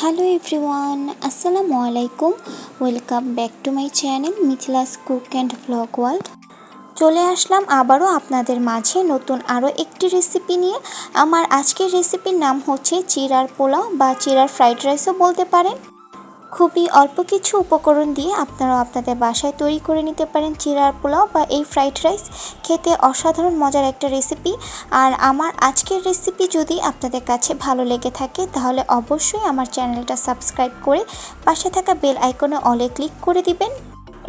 Hello everyone আসসালামু আলাইকুম welcome back to my channel Mithila's cook and vlog world চলে আসলাম আবারও আপনাদের মাঝে নতুন আরও একটি রেসিপি নিয়ে। আমার আজকের রেসিপির নাম হচ্ছে চিরার পোলাও বা চিরার ফ্রাইড রাইসও বলতে পারেন। খুবই অল্প কিছু উপকরণ দিয়ে আপনারাও আপনাদের বাসায় তৈরি করে নিতে পারেন চিরার পোলাও বা এই ফ্রাইড রাইস খেতে অসাধারণ মজার একটা রেসিপি আর আমার আজকের রেসিপি যদি আপনাদের কাছে ভালো লেগে থাকে, তাহলে অবশ্যই আমার চ্যানেলটা সাবস্ক্রাইব করে পাশে থাকা বেল আইকনে অলে ক্লিক করে দিবেন।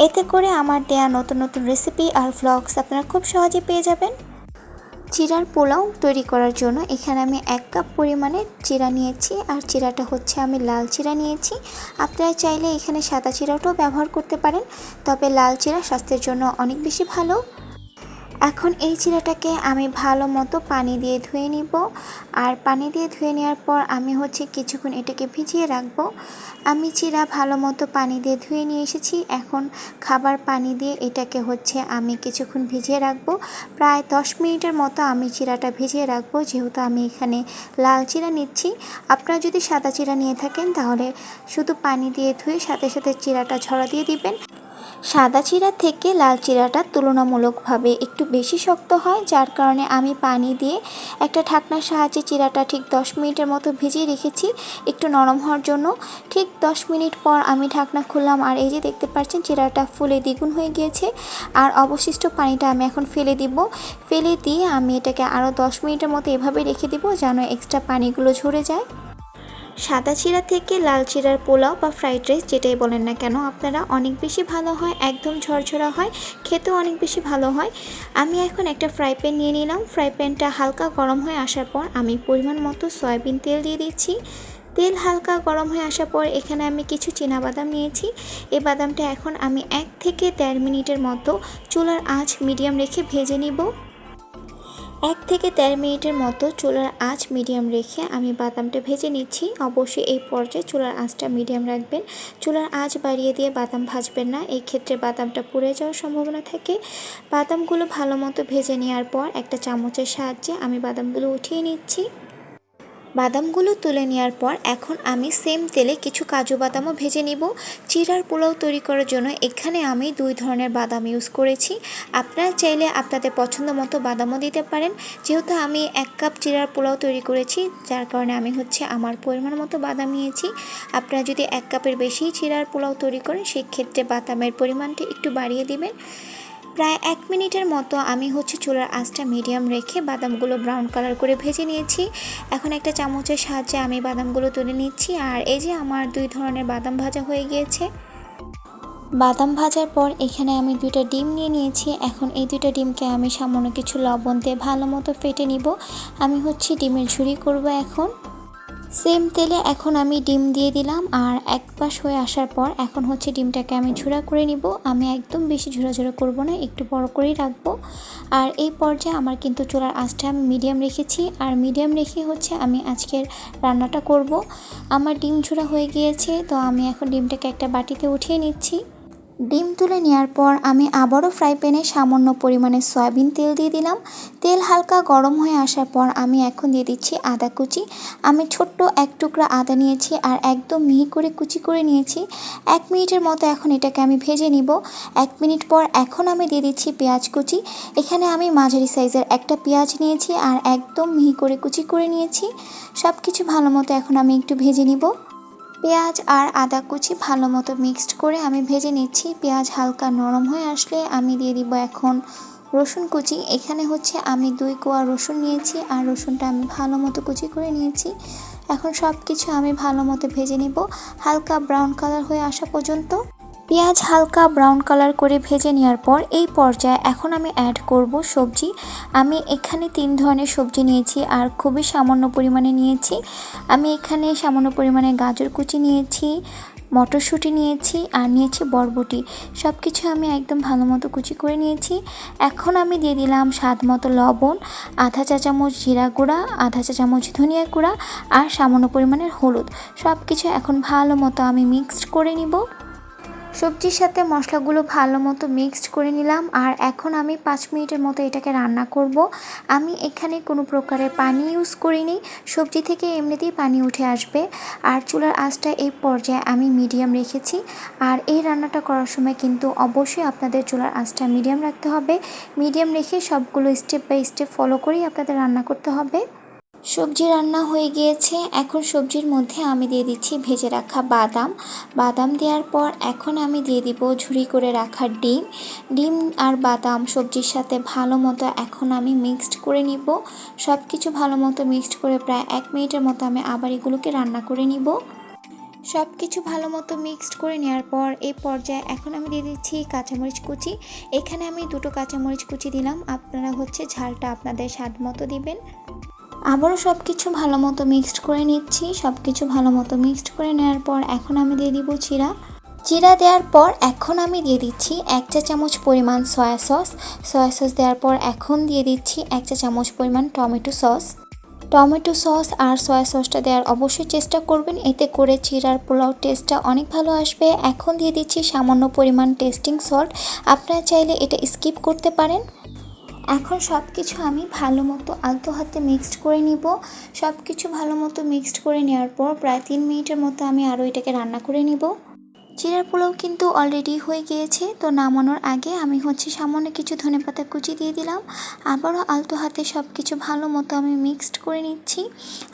এতে করে আমার দেয়া নতুন নতুন রেসিপি আর ভ্লগস আপনারা খুব সহজে পেয়ে যাবেন। চিরার পোলাও তৈরি করার জন্য এখানে আমি এক কাপ পরিমাণে চিরা নিয়েছি। আর চিরাটা হচ্ছে আমি লাল চিরা নিয়েছি। আপনারা চাইলে এখানে সাদা চিরাটাও ব্যবহার করতে পারেন, তবে লাল চিরা স্বাস্থ্যের জন্য অনেক বেশি ভালো। এখন এই চিরাটাকে আমি ভালো মতো পানি দিয়ে ধুয়ে নিব। আর পানি দিয়ে ধুয়ে নেওয়ার পর আমি হচ্ছে কিছুক্ষণ এটাকে ভিজিয়ে রাখব। আমি চিরা ভালো মতো পানি দিয়ে ধুয়ে নিয়ে এসেছি। এখন খাবার পানি দিয়ে এটাকে হচ্ছে আমি কিছুক্ষণ ভিজিয়ে রাখব। প্রায় দশ মিনিটের মতো আমি চিরাটা ভিজিয়ে রাখব। যেহেতু আমি এখানে লাল চিরা নিচ্ছি। আপনারা যদি সাদা চিরা নিয়ে থাকেন তাহলে শুধু পানি দিয়ে ধুয়ে সাথে সাথে চিরাটা ছড়া দিয়ে দিবেন। সাদা চিরা থেকে লাল চিরাটা তুলনামূলকভাবে একটু বেশি শক্ত হয়, যার কারণে আমি পানি দিয়ে একটা ঢাকনার সাহায্যে চিরাটা ঠিক দশ মিনিটের মতো ভিজিয়ে রেখেছি। একটু নরম হওয়ার জন্য ঠিক দশ মিনিট পর আমি ঢাকনা খুললাম আর এই যে দেখতে পাচ্ছেন চিরাটা ফুলে দ্বিগুণ হয়ে গিয়েছে। আর অবশিষ্ট পানিটা আমি এখন ফেলে দিব। ফেলে দিয়ে আমি এটাকে আরও দশ মিনিটের মতো এভাবে রেখে দিব যেন এক্সট্রা পানিগুলো ঝরে যায়। সাদা চিরা থেকে লাল চিরার পোলাও বা ফ্রাইড রাইস যেটাই বলেন না কেন, আপনারা অনেক বেশি ভালো হয়, একদম ঝরঝরা হয়, খেতেও অনেক বেশি ভালো হয়। আমি এখন একটা ফ্রাই প্যান নিয়ে নিলাম। ফ্রাই প্যানটা হালকা গরম হয়ে আসার পর আমি পরিমাণ মতো সয়াবিন তেল দিয়ে দিচ্ছি। তেল হালকা গরম হয়ে আসার পর এখানে আমি কিছু বাদাম নিয়েছি। এই বাদামটা এখন আমি এক থেকে দেড় মিনিটের মতো চুলার আঁচ মিডিয়াম রেখে ভেজে নিব। এক থেকে দেড় মিনিটের মতো চুলার আঁচ মিডিয়াম রেখে আমি বাদামটা ভেজে নিচ্ছি। অবশ্যই এই পর্যায়ে চুলার আঁচটা মিডিয়াম রাখবেন। চুলার আঁচ বাড়িয়ে দিয়ে বাদাম ভাজবেন না। এই ক্ষেত্রে বাদামটা পুড়ে যাওয়ার সম্ভাবনা থাকে। বাদামগুলো ভালো মতো ভেজে নেওয়ার পর একটা চামচের সাহায্যে আমি বাদামগুলো উঠিয়ে নিচ্ছি। বাদামগুলো তুলে নেওয়ার পর এখন আমি সেম তেলে কিছু কাজু বাদামও ভেজে নিব। চিরার পোলাও তৈরি করার জন্য এখানে আমি দুই ধরনের বাদাম ইউজ করেছি। আপনারা চাইলে আপনাদের পছন্দ মতো বাদামও দিতে পারেন। যেহেতু আমি এক কাপ চিরার পোলাও তৈরি করেছি, যার কারণে আমি হচ্ছে আমার পরিমাণ মতো বাদাম নিয়েছি। আপনারা যদি এক কাপের বেশি চিরার পোলাও তৈরি করেন, সেক্ষেত্রে বাদামের পরিমাণটি একটু বাড়িয়ে দিবেন। প্রায় এক মিনিটের মতো আমি হচ্ছে চুলার আঁচটা মিডিয়াম রেখে বাদামগুলো ব্রাউন কালার করে ভেজে নিয়েছি। এখন একটা চামচের সাহায্যে আমি বাদামগুলো তুলে নিচ্ছি আর এই যে আমার দুই ধরনের বাদাম ভাজা হয়ে গিয়েছে। বাদাম ভাজার পর এখানে আমি দুইটা ডিম নিয়ে নিয়েছি। এখন এই দুইটা ডিমকে আমি সামান্য কিছু লবণ দিয়ে ভালো মতো ফেটে নিব। আমি হচ্ছে ডিমের ঝুড়ি করব এখন। সেম তেলে এখন আমি ডিম দিয়ে দিলাম আর এক পাশ হয়ে আসার পর এখন হচ্ছে ডিমটাকে আমি ঝুড়া করে নিব। আমি একদম বেশি ঝুড়া ঝুড়া করব না, একটু বড় করেই রাখব। আর এই পর্যায়ে আমার কিন্তু চুলার আঁচটা আমি মিডিয়াম রেখেছি আর মিডিয়াম রেখে হচ্ছে আমি আজকের রান্নাটা করব। আমার ডিম ঝুড়া হয়ে গিয়েছে, তো আমি এখন ডিমটাকে একটা বাটিতে উঠিয়ে নিচ্ছি। ডিম তুলে নেওয়ার পর আমি আবারও ফ্রাই প্যানে সামান্য পরিমাণে সয়াবিন তেল দিয়ে দিলাম। তেল হালকা গরম হয়ে আসার পর আমি এখন দিয়ে দিচ্ছি আদা কুচি। আমি ছোট্ট এক টুকরা আদা নিয়েছি আর একদম মিহি করে কুচি করে নিয়েছি। এক মিনিটের মতো এখন এটাকে আমি ভেজে নিব। এক মিনিট পর এখন আমি দিয়ে দিচ্ছি পেঁয়াজ কুচি। এখানে আমি মাঝারি সাইজের একটা পেঁয়াজ নিয়েছি আর একদম মিহি করে কুচি করে নিয়েছি। সব কিছু ভালো মতো এখন আমি একটু ভেজে নিব। পেঁয়াজ আর আদা কুচি ভালো মতো মিক্সড করে আমি ভেজে নিচ্ছি। পেঁয়াজ হালকা নরম হয়ে আসলে আমি দিয়ে দিব এখন রসুন কুচি। এখানে হচ্ছে আমি দুই কোয়া রসুন নিয়েছি আর রসুনটা আমি ভালো মতো কুচি করে নিয়েছি। এখন সব কিছু আমি ভালো মতো ভেজে নিব। হালকা ব্রাউন কালার হয়ে আসা পর্যন্ত। পেঁয়াজ হালকা ব্রাউন কালার করে ভেজে নেওয়ার পর এই পর্যায়ে এখন আমি অ্যাড করব সবজি। আমি এখানে তিন ধরনের সবজি নিয়েছি আর খুবই সামান্য পরিমাণে নিয়েছি। আমি এখানে সামান্য পরিমাণে গাজর কুচি নিয়েছি, মটরশুঁটি নিয়েছি আর নিয়েছি বরবটি। সব কিছু আমি একদম ভালো মতো কুচি করে নিয়েছি। এখন আমি দিয়ে দিলাম স্বাদ মতো লবণ, আধা চা চামচ জিরা গুঁড়া, আধা চা চামচ ধনিয়া গুঁড়া আর সামান্য পরিমাণের হলুদ। সব কিছু এখন ভালো মতো আমি মিক্সড করে নিব। সবজির সাথে মশলাগুলো ভালো মতো মিক্সড করে নিলাম। আর এখন আমি পাঁচ মিনিটের মতো এটাকে রান্না করব। আমি এখানে কোনো প্রকারের পানি ইউজ করিনি। সবজি থেকে এমনিতেই পানি উঠে আসবে। আর চুলার আঁচটা এই পর্যায়ে আমি মিডিয়াম রেখেছি। আর এই রান্নাটা করার সময় কিন্তু অবশ্যই আপনাদের চুলার আঁচটা মিডিয়াম রাখতে হবে। মিডিয়াম রেখে সবগুলো স্টেপ বাই স্টেপ ফলো করেই আপনাদের রান্না করতে হবে। সবজি রান্না হয়ে গিয়েছে। এখন সবজির মধ্যে আমি দিয়ে দিচ্ছি ভেজে রাখা বাদাম। বাদাম দেওয়ার পর এখন আমি দিয়ে দিব ঝুড়ি করে রাখা ডিম। ডিম আর বাদাম সবজির সাথে ভালো মতো এখন আমি মিক্সড করে নিব। সব কিছু ভালো মতো মিক্সড করে প্রায় এক মিনিটের মতো আমি আবার এগুলোকে রান্না করে নিব। সব কিছু ভালো মতো মিক্সড করে নেওয়ার পর এই পর্যায়ে এখন আমি দিয়ে দিচ্ছি কাঁচামরিচ কুচি। এখানে আমি দুটো কাঁচামরিচ কুচি দিলাম। আপনারা হচ্ছে ঝালটা আপনাদের স্বাদ মতো দিবেন। আবারও সব কিছু ভালো মতো মিক্সড করে নিচ্ছি। সব কিছু ভালো মতো মিক্সড করে নেওয়ার পর এখন আমি দিয়ে দিব চিরা চিরা দেওয়ার পর এখন আমি দিয়ে দিচ্ছি এক চা চামচ পরিমাণ সয়া সস সয়া সস দেওয়ার পর এখন দিয়ে দিচ্ছি এক চা চামচ পরিমাণ tomato sauce tomato sauce soya soya সসটা দেওয়ার অবশ্যই চেষ্টা করবেন। এতে করে চিরার পোলাও টেস্টটা অনেক ভালো আসবে। এখন দিয়ে দিচ্ছি সামান্য পরিমাণ টেস্টিং সল্ট আপনারা চাইলে এটা স্কিপ করতে পারেন। এখন সব কিছু আমি ভালো মতো আলতো হাতে মিক্সড করে নিব। সব কিছু ভালো মতো মিক্সড করে নেওয়ার পর প্রায় তিন মিনিটের মতো আমি আরও এটাকে রান্না করে নিব। চিরার পোলাও কিন্তু অলরেডি হয়ে গিয়েছে, তো নামানোর আগে আমি হচ্ছে সামান্য কিছু ধনেপাতা কুচি দিয়ে দিলাম। আবারও আলতো হাতে সব কিছু ভালো মতো আমি মিক্সড করে নিচ্ছি।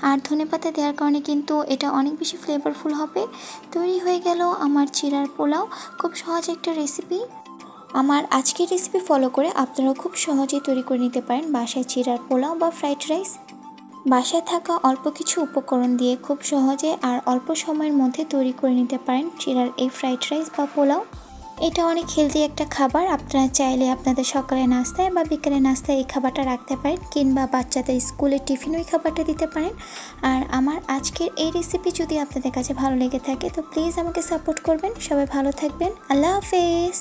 আর ধনেপাতা দেওয়ার কারণে কিন্তু এটা অনেক বেশি ফ্লেভারফুল হবে। তৈরি হয়ে গেল আমার চিরার পোলাও। খুব সহজ একটা রেসিপি আমার আজকের রেসিপি ফলো করে আপনারা খুব সহজেই তৈরি করে নিতে পারেন বাসায় চিরার পোলাও বা ফ্রাইড রাইস বাসায় থাকা অল্প কিছু উপকরণ দিয়ে খুব সহজে আর অল্প সময়ের মধ্যে তৈরি করে নিতে পারেন চিরার এই ফ্রাইড রাইস বা পোলাও। এটা অনেক হেলদি একটা খাবার, আপনারা চাইলে আপনাদের সকালে নাস্তায় বা বিকেলে নাস্তায় এই খাবারটা রাখতে পারেন কিংবা বাচ্চাদের স্কুলে টিফিনও এই খাবারটা দিতে পারেন। আর আমার আজকের এই রেসিপি যদি আপনাদের কাছে ভালো লেগে থাকে, তো প্লিজ আমাকে সাপোর্ট করবেন। সবাই ভালো থাকবেন। আল্লাহ হাফেজ।